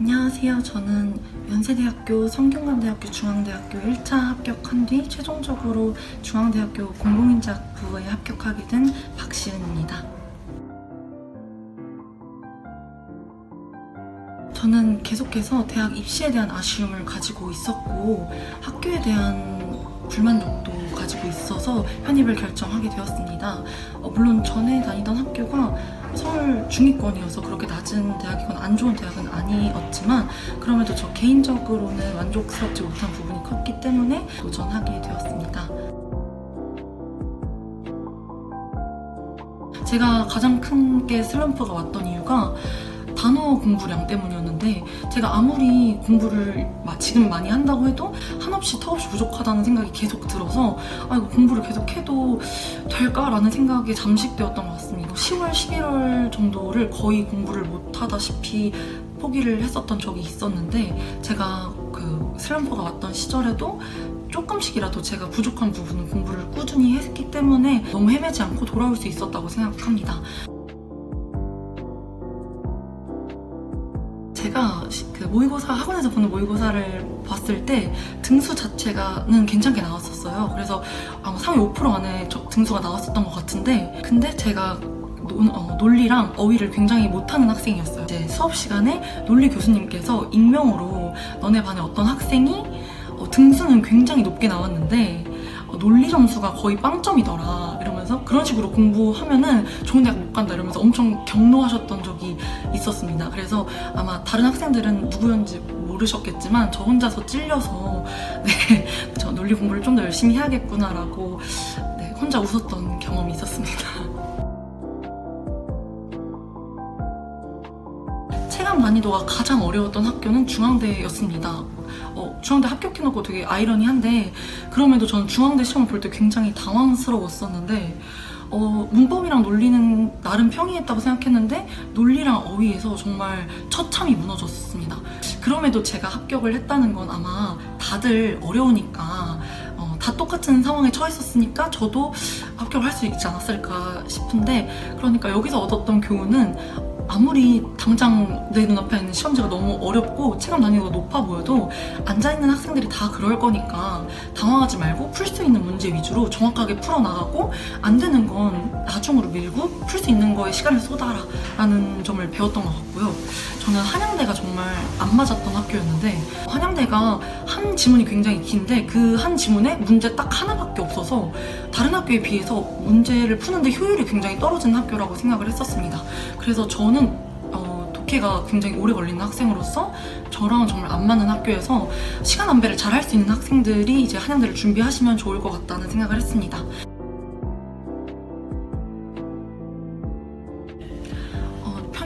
안녕하세요. 저는 연세대학교 성균관대학교 중앙대학교 1차 합격한 뒤 최종적으로 중앙대학교 공공인자학부에 합격하게 된 박시은입니다. 저는 계속해서 대학 입시에 대한 아쉬움을 가지고 있었고 학교에 대한 불만족도 가지고 있어서 편입을 결정하게 되었습니다. 어, 물론 전에 다니던 학교가 서울 중위권이어서 그렇게 낮은 대학이거나 안 좋은 대학은 아니었지만 그럼에도 저 개인적으로는 만족스럽지 못한 부분이 컸기 때문에 도전하게 되었습니다. 제가 가장 큰 게 슬럼프가 왔던 이유가 단어 공부량 때문이었는데 제가 아무리 공부를 막 지금 많이 한다고 해도 한없이 터없이 부족하다는 생각이 계속 들어서 아 이거 공부를 계속 해도 될까라는 생각에 잠식되었던 것 같습니다. 10월, 11월 정도를 거의 공부를 못하다시피 포기를 했었던 적이 있었는데 제가 그 슬럼프가 왔던 시절에도 조금씩이라도 제가 부족한 부분은 공부를 꾸준히 했기 때문에 너무 헤매지 않고 돌아올 수 있었다고 생각합니다. 제가 시- 그 모의고사 학원에서 보는 모의고사를 봤을 때 등수 자체가는 괜찮게 나왔었어요. 그래서 아마 상위 5% 안에 저- 등수가 나왔었던 것 같은데 근데 제가 논- 어, 논리랑 어휘를 굉장히 못하는 학생이었어요. 이제 수업 시간에 논리 교수님께서 익명으로 너네 반에 어떤 학생이 어, 등수는 굉장히 높게 나왔는데 어, 논리 점수가 거의 빵점이더라 이러면서 그런 식으로 공부하면은 좋은 대학 못 간다 이러면서 엄청 경로하셨던 적이 있었습니다. 그래서 아마 다른 학생들은 누구였는지 모르셨겠지만 저 혼자서 찔려서 네, 저 논리 공부를 좀 더 열심히 해야겠구나라고 네, 혼자 웃었던 경험이 있었습니다. 체감 난이도가 가장 어려웠던 학교는 중앙대였습니다. 어, 중앙대 합격해놓고 되게 아이러니한데 그럼에도 저는 중앙대 시험 볼 때 굉장히 당황스러웠었는데 어, 문법이랑 논리는 나름 평이했다고 생각했는데 논리랑 어휘에서 정말 처참히 무너졌습니다. 그럼에도 제가 합격을 했다는 건 아마 다들 어려우니까 어, 다 똑같은 상황에 처했었으니까 저도 합격을 할 수 있지 않았을까 싶은데 그러니까 여기서 얻었던 교훈은 아무리 당장 내 눈앞에 있는 시험지가 너무 어렵고 체감 난이도가 높아 보여도 앉아있는 학생들이 다 그럴 거니까 당황하지 말고 풀 수 있는 문제 위주로 정확하게 풀어나가고 안 되는 건 나중으로 밀고 풀 수 있는 거에 시간을 쏟아라 라는 점을 배웠던 것 같고요. 저는 한양대가 정말 안 맞았던 학교였는데 한양대가 한 지문이 굉장히 긴데 그 한 지문에 문제 딱 하나밖에 없어서 다른 학교에 비해서 문제를 푸는데 효율이 굉장히 떨어지는 학교라고 생각을 했었습니다. 그래서 저는 어, 독해가 굉장히 오래 걸리는 학생으로서 저랑 정말 안 맞는 학교에서 시간 안배를 잘 할 수 있는 학생들이 이제 한양대를 준비하시면 좋을 것 같다는 생각을 했습니다.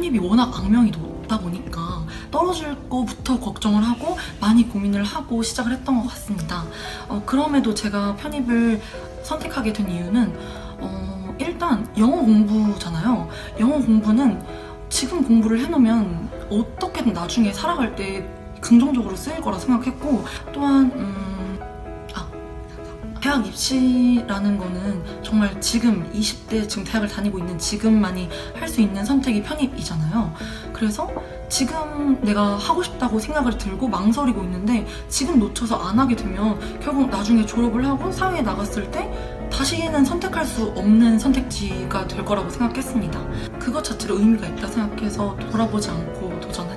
편입이 워낙 악명이 높다 보니까 떨어질 거부터 걱정을 하고 많이 고민을 하고 시작을 했던 것 같습니다. 어, 그럼에도 제가 편입을 선택하게 된 이유는 어, 일단 영어 공부잖아요. 영어 공부는 지금 공부를 해놓으면 어떻게든 나중에 살아갈 때 긍정적으로 쓰일 거라 생각했고 또한 음, 아 대학 입시라는 거는 정말 지금 20대 지금 대학을 다니고 있는 지금만이 할 수 있는 선택이 편입이잖아요. 그래서 지금 내가 하고 싶다고 생각을 들고 망설이고 있는데 지금 놓쳐서 안 하게 되면 결국 나중에 졸업을 하고 사회에 나갔을 때 다시는 선택할 수 없는 선택지가 될 거라고 생각했습니다. 그것 자체로 의미가 있다 생각해서 돌아보지 않고 도전을